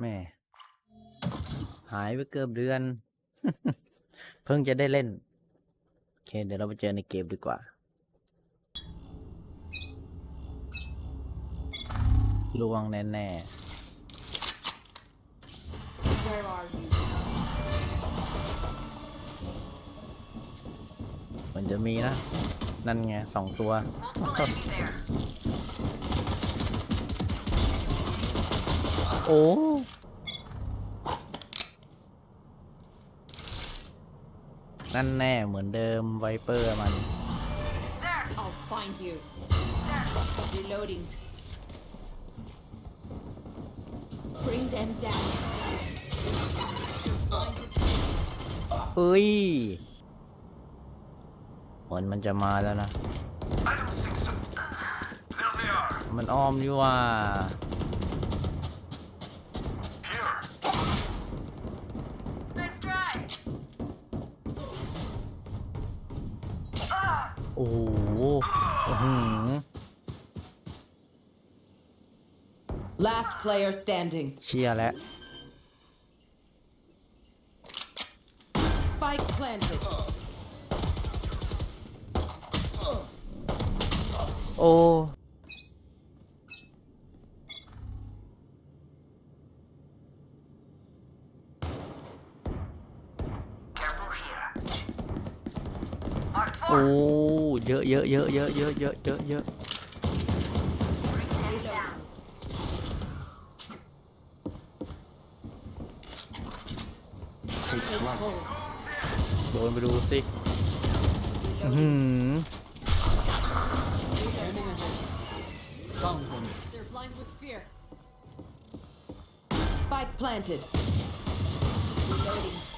แม่ หายไปเกือบเดือน เพิ่งจะได้เล่น โอเค เดี๋ยวเราไปเจอในเกมดีกว่า ลวงแน่ๆมันจะมีนะ นั่นไงสองตัว โอ้นั่นแน่เหมือนเดิมไวเปอร์มัน I'll find you. Reloading. Bring them down. เฮ้ยเหมือนมันจะมาแล้วนะ I don't think so. There they are. มันอ้อมอยู่ว่า โอ้โหอื้อหือ Last player standing. เชียร์แล้ว Spike planted. โอ้ อ้ four. เยอะเยอะเยอะเยอะเยอะเยอะเยอะเยอะ Bring them down. โดนไปดูสิอื้อหือ They're blind with fear. Spike planted. Reloading.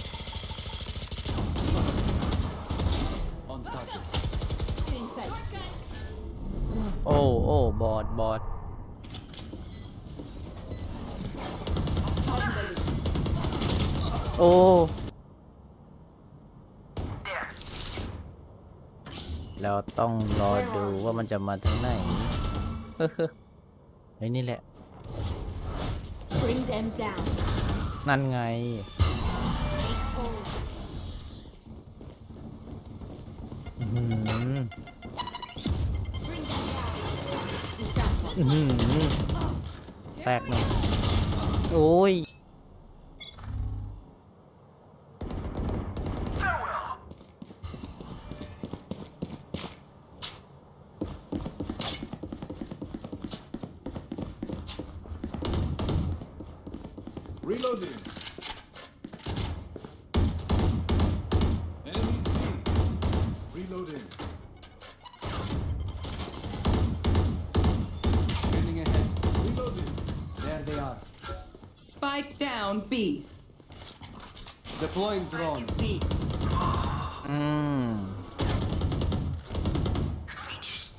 Getting sight. โอ้โอ้บอดบอดโอ้ There. แล้วต้องรอดูว่ามันจะมาทางไหน เฮ้อเฮ้ยนี่แหละ Bring them down. นั่นไง แตกหน่อยโอ้ยรีโหลด Reloading. Scanning ahead. Reloading. There they are. Spike down B. Deploying drone. Is B. อืม Finished.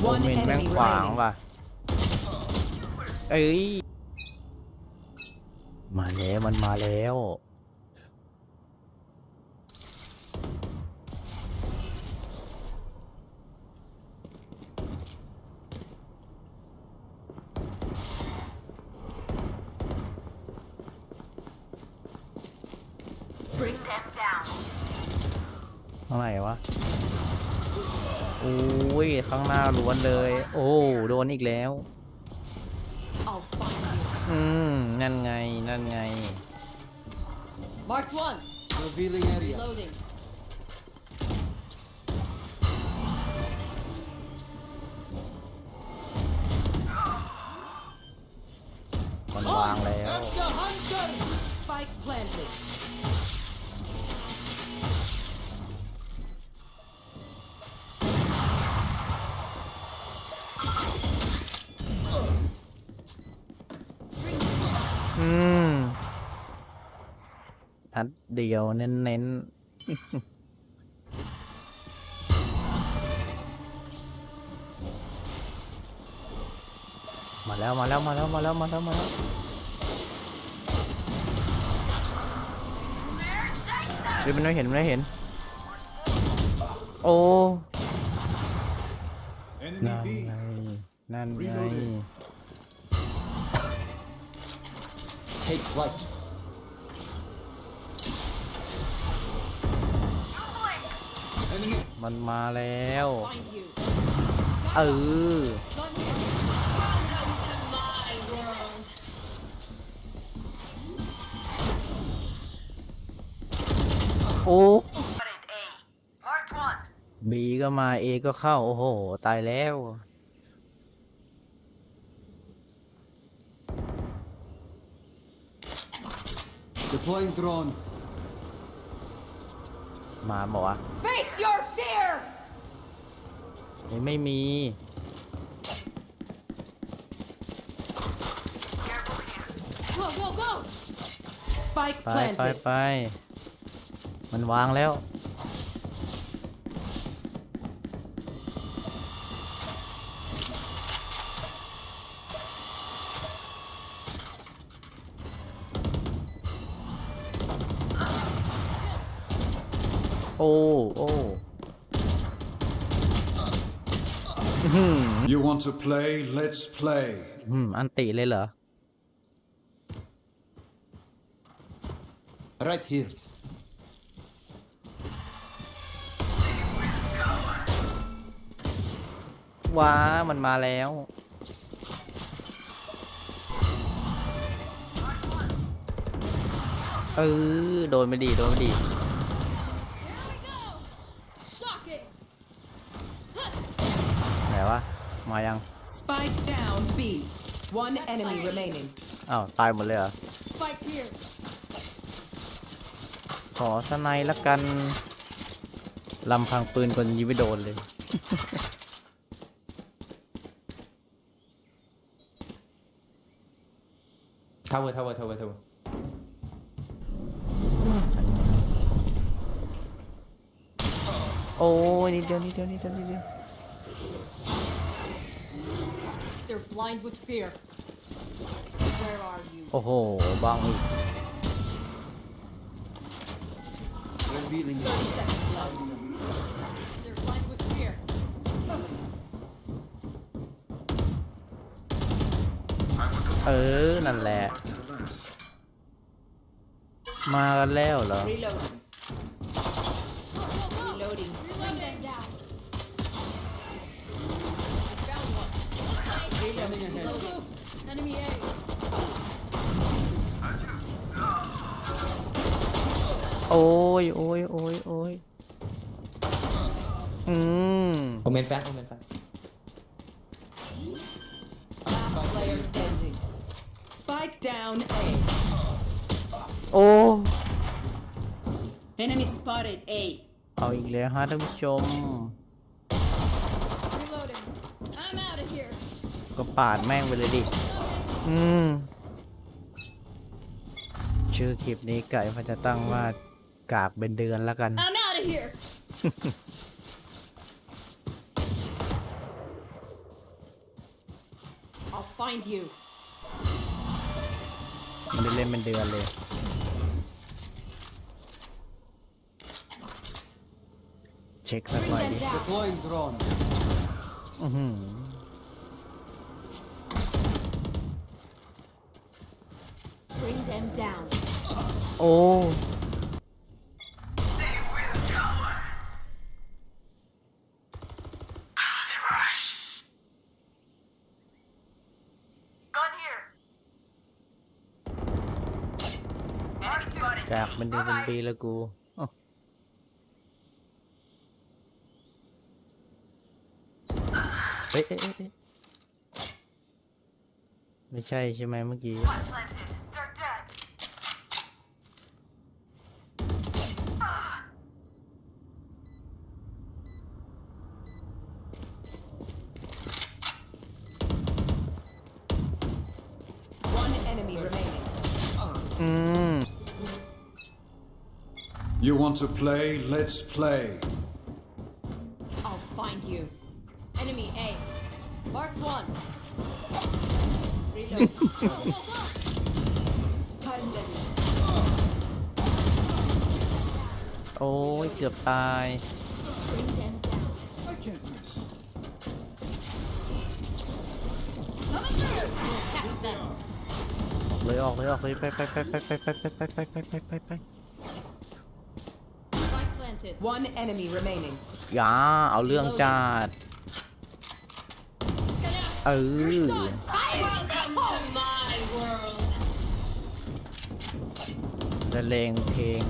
โอ One เมนแม่ง enemy ขวาง remaining. ว่ะเอ้ย มาแล้วมันมาแล้ว ข้างไหนวะโอ้ยข้างหน้าล้วนเลย โอ้โดนอีกแล้ว I'll find you. อืมนั่นไงนั่นไง Marked one. Revealing area. Reloading. ทัดเดียวเน้นๆมาแล้วมาแล้วมาแล้วมาแล้วมาแล้วมาแล้วเฮ้ยมันไม่เห็นมันไม่เห็น โอ้ Enemy นั่น B. ไงนั่นไง Reloading. Take flight. มันมาแล้ว Find you. เออ Not here. Welcome to my world. โอ้ Spotted A. Marked one. บีก็มาเอก็เข้า โอ้โห ตายแล้ว deploying drone. มาบอกว่า Face your fear. ไม่มี Go, go, go. Spike ไปไป planted. ไปมันวางแล้ว อ้โอ้อื้อหือ You want to play? Let's play. อืมอันติเลยเหรอ Right here. ว้ามันมาแล้ว เออ โดนไม่ดี โดนไม่ดี Here we go. Shocking. ไหนวะ มายัง Spike down B. One enemy remaining. อ้าวตายหมดเลยเหรอ Spike's here. ขอสไนด์ละกันลำพังปืนคนยิงไม่โดนเลย Tower, tower, tower, tower. โอ้ยนิดเดียวนิดเดียวนิดเดียวนิดเดียว They're blind with fear. Where are you? โอ้โหบ้างอีก Revealing 30 seconds left. They're blind with fear. เออ นั่นแหละ มากันแล้วเหรอ Reloading. Reloading. Scanning ahead. Go, go. Enemy A. โอ้ยโอ้ยโอ้ยโอ้ยอืม Omen fast, omen fast. Last player standing. Spike down A. โอ้ Enemy spotted A. เอาอีกแล้วฮะท่านผู้ชม Reloading. I'm out of here. ก็ปาดแม่งไปเลยดิ อืม ชื่อคลิปนี้ไก่พันจะตั้งว่ากากเป็นเดือนแล้วกัน I'm out of here. I'll find you. มันได้เล่นเป็นเดือนเลย เช็คสัก Bring หน่อย them ดิ down. deploying drone. อื้อหือ Bring them down. โอ้ Gun here. Enemy spotted. จากเป็นเดือนเป็นปีแล้วกู เอ้ยเอ้ยเอ้ยเอ้ยไม่ใช่ใช่ไหมเมื่อกี้ One planted. They're dead. One enemy remaining. อืม You want to play? Let's play. Marked one. Reload. go, go, go. Pandemic. โอ้ยเกือบตาย Bring them down. I can't miss. Coming through. Catch them. เลยออกเลยออกเลยไปไปไปไปไปไปไปไปไปไปไปไป Spike planted. One enemy remaining. อย่าเอาเรื่องจัด เออละเลงเพลง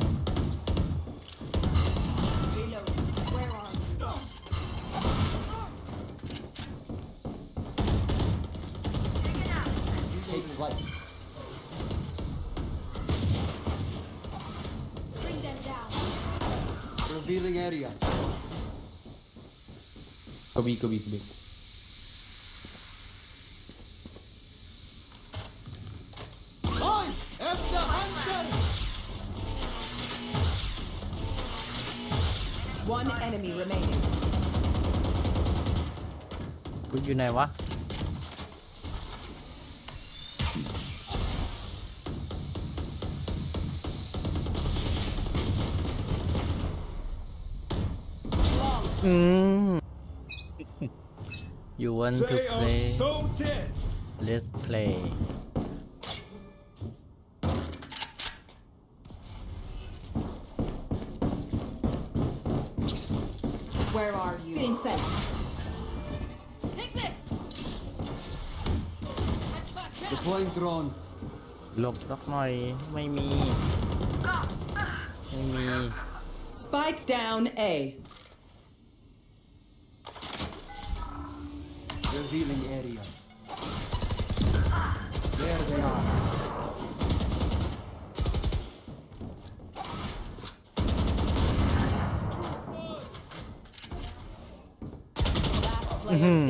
กบีกบีกบี One enemy remaining. กูอยู่ไหนวะ อืม you want to They are play so dead. let's play Deploying drone. หลบสักหน่อย ไม่มี ไม่มี Spike down A. Revealing area. There they are. Hmm.